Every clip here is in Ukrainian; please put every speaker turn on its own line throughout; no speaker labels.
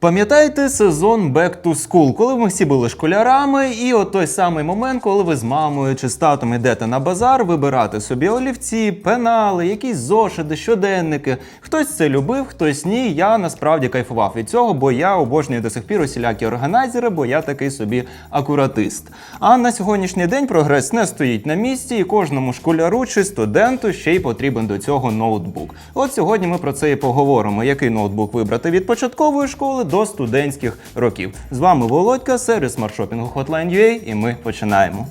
Пам'ятаєте сезон Back to School, коли ми всі були школярами, і от той самий момент, коли ви з мамою чи з татом йдете на базар вибирати собі олівці, пенали, якісь зошити, щоденники. Хтось це любив, хтось ні. Я насправді кайфував від цього, бо я обожнюю до сих пір усілякі органайзери, бо я такий собі акуратист. А на сьогоднішній день прогрес не стоїть на місці, і кожному школяру чи студенту ще й потрібен до цього ноутбук. От сьогодні ми про це і поговоримо, який ноутбук вибрати від початкової школи до студентських років. З вами Володька, сервіс маршопінгу Hotline.ua, і ми починаємо.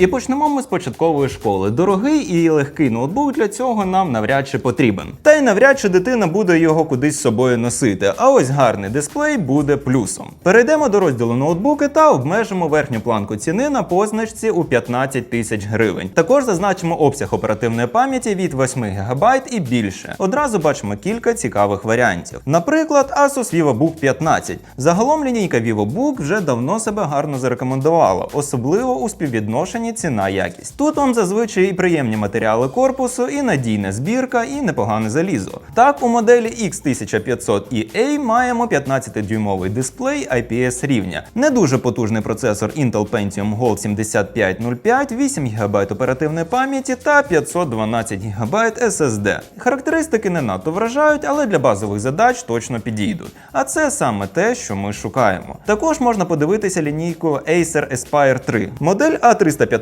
І почнемо ми з початкової школи. Дорогий і легкий ноутбук для цього нам навряд чи потрібен. Та й навряд чи дитина буде його кудись з собою носити. А ось гарний дисплей буде плюсом. Перейдемо до розділу ноутбуки та обмежимо верхню планку ціни на позначці у 15 тисяч гривень. Також зазначимо обсяг оперативної пам'яті від 8 ГБ і більше. Одразу бачимо кілька цікавих варіантів. Наприклад, Asus VivoBook 15. Загалом лінійка VivoBook вже давно себе гарно зарекомендувала, особливо у співвідношенні ціна якість. Тут вам зазвичай і приємні матеріали корпусу, і надійна збірка, і непогане залізо. Так, у моделі X1500EA маємо 12-дюймовий дисплей IPS рівня, не дуже потужний процесор Intel Pentium Gold 7505, 8 ГБ оперативної пам'яті та 512 ГБ SSD. Характеристики не надто вражають, але для базових задач точно підійдуть. А це саме те, що ми шукаємо. Також можна подивитися лінійку Acer Aspire 3. Модель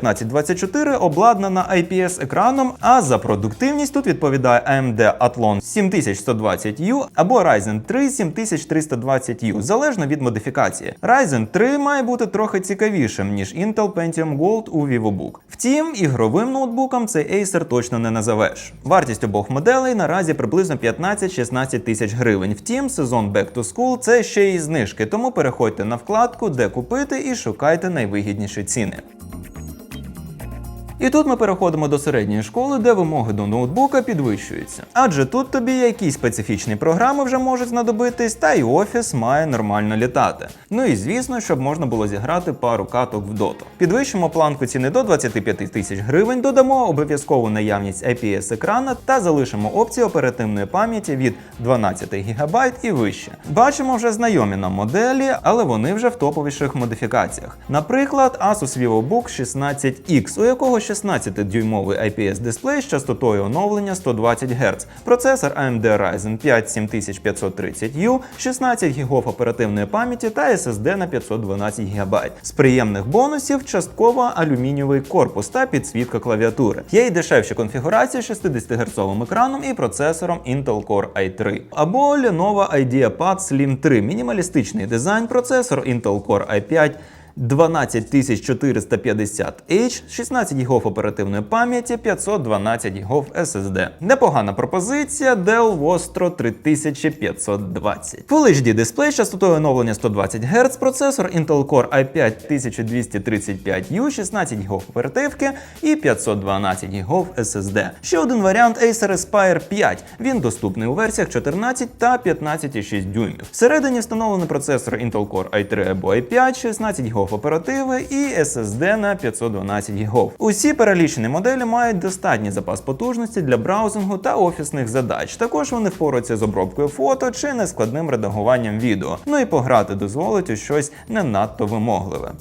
A31524 обладнана IPS-екраном, а за продуктивність тут відповідає AMD Athlon 7120U або Ryzen 3 7320U, залежно від модифікації. Ryzen 3 має бути трохи цікавішим, ніж Intel Pentium Gold у VivoBook. Втім, ігровим ноутбуком цей Acer точно не назовеш. Вартість обох моделей наразі приблизно 15-16 тисяч гривень. Втім, сезон Back to School це ще й знижки, тому переходьте на вкладку, де купити, і шукайте найвигідніші ціни. І тут ми переходимо до середньої школи, де вимоги до ноутбука підвищуються. Адже тут тобі якісь специфічні програми вже можуть знадобитись, та й офіс має нормально літати. Ну і звісно, щоб можна було зіграти пару каток в доту. Підвищимо планку ціни до 25 тисяч гривень, додамо обов'язкову наявність IPS екрана та залишимо опцію оперативної пам'яті від 12 ГБ і вище. Бачимо вже знайомі нам моделі, але вони вже в топовіших модифікаціях. Наприклад, Asus VivoBook 16X, у якого 16-дюймовий IPS дисплей з частотою оновлення 120 Гц, процесор AMD Ryzen 5 7530U, 16 ГБ оперативної пам'яті та SSD на 512 ГБ. З приємних бонусів частково алюмінієвий корпус та підсвітка клавіатури. Є й дешевші конфігурації з 60 Гц екраном і процесором Intel Core i3. Або Lenovo IdeaPad Slim 3, мінімалістичний дизайн, процесор Intel Core i5. 12450H, 16 ГБ оперативної пам'яті, 512 ГБ SSD. Непогана пропозиція Dell Vostro 3520. Full HD дисплей з частотою оновлення 120 Гц, процесор Intel Core i5 1235U, 16 ГБ оперативки і 512 ГБ SSD. Ще один варіант Acer Aspire 5. Він доступний у версіях 14 та 15,6 дюймів. Всередині встановлений процесор Intel Core i3 або i5, 16 ГБ оперативи і SSD на 512 ГБ. Усі перелічені моделі мають достатній запас потужності для браузингу та офісних задач. Також вони впораються з обробкою фото чи нескладним редагуванням відео. Ну і пограти дозволить у щось не надто вимогливе.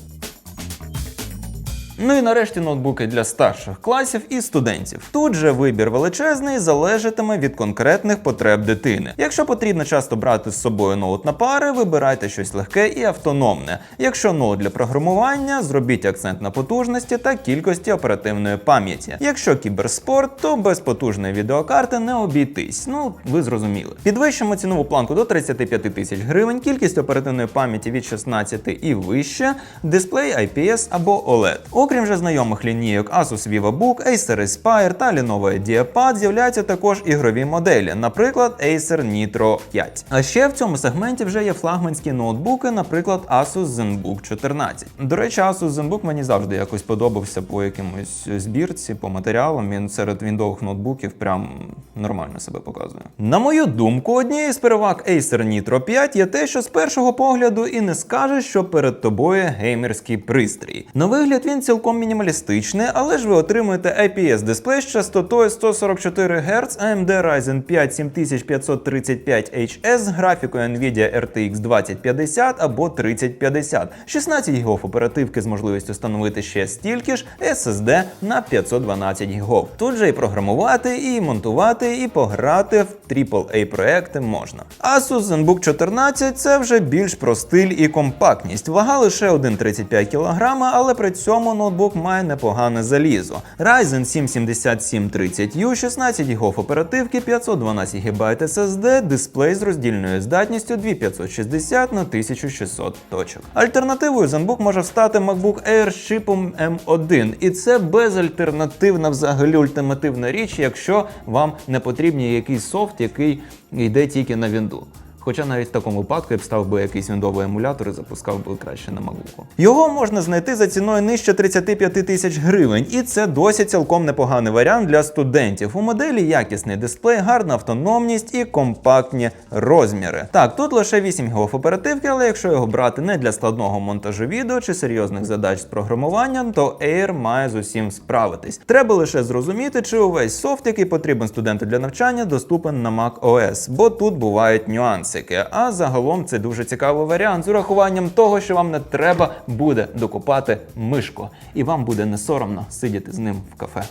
Ну і нарешті ноутбуки для старших класів і студентів. Тут же вибір величезний залежатиме від конкретних потреб дитини. Якщо потрібно часто брати з собою ноут на пари, вибирайте щось легке і автономне. Якщо ноут для програмування, зробіть акцент на потужності та кількості оперативної пам'яті. Якщо кіберспорт, то без потужної відеокарти не обійтись. Ну, ви зрозуміли. Підвищимо цінову планку до 35 тисяч гривень, кількість оперативної пам'яті від 16 і вище, дисплей IPS або OLED. Окрім же знайомих лінійок Asus VivoBook, Acer Aspire та Lenovo IdeaPad з'являються також ігрові моделі, наприклад, Acer Nitro 5. А ще в цьому сегменті вже є флагманські ноутбуки, наприклад, Asus ZenBook 14. До речі, Asus ZenBook мені завжди якось подобався по якимось збірці, по матеріалам. Він серед віндових ноутбуків прям нормально себе показує. На мою думку, однією з переваг Acer Nitro 5 є те, що з першого погляду і не скажеш, що перед тобою геймерський пристрій. На вигляд він цілком цілком мінімалістичне, але ж ви отримуєте IPS дисплей з частотою 144 Гц, AMD Ryzen 5 7535HS з графікою Nvidia RTX 2050 або 3050, 16 ГБ оперативки з можливістю встановити ще стільки ж, SSD на 512 ГБ. Тут же і програмувати, і монтувати, і пограти в AAA проекти можна. Asus ZenBook 14 це вже більш про стиль і компактність. Вага лише 1,35 кг, але при цьому ноутбук має непогане залізо. Ryzen 7 7730U, 16 ГБ оперативки, 512 ГБ SSD, дисплей з роздільною здатністю 2560 на 1600 точок. Альтернативою ZenBook може стати MacBook Air з чипом M1, і це безальтернативна взагалі ультимативна річ, якщо вам не потрібний якийсь софт, який йде тільки на вінду. Хоча навіть в такому випадку я б став би якийсь віндовий емулятор і запускав би краще на MacBook. Його можна знайти за ціною нижче 35 тисяч гривень, і це досить цілком непоганий варіант для студентів. У моделі якісний дисплей, гарна автономність і компактні розміри. Так, тут лише 8 ГБ оперативки, але якщо його брати не для складного монтажу відео чи серйозних задач з програмуванням, то Air має з усім справитись. Треба лише зрозуміти, чи увесь софт, який потрібен студенту для навчання, доступен на Mac OS, бо тут бувають нюанси. А загалом це дуже цікавий варіант з урахуванням того, що вам не треба буде докупати мишку, і вам буде не соромно сидіти з ним в кафе.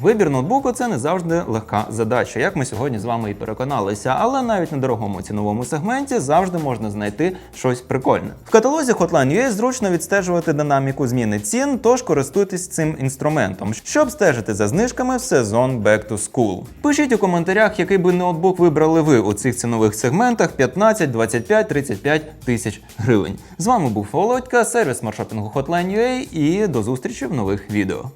Вибір ноутбуку це не завжди легка задача, як ми сьогодні з вами і переконалися, але навіть на дорогому ціновому сегменті завжди можна знайти щось прикольне. В каталозі Hotline UA зручно відстежувати динаміку зміни цін, тож користуйтесь цим інструментом, щоб стежити за знижками в сезон Back to School. Пишіть у коментарях, який би ноутбук вибрали ви у цих цінових сегментах 15, 25, 35 тисяч гривень. З вами був Володька, сервіс маршопінгу Hotline UA і до зустрічі в нових відео.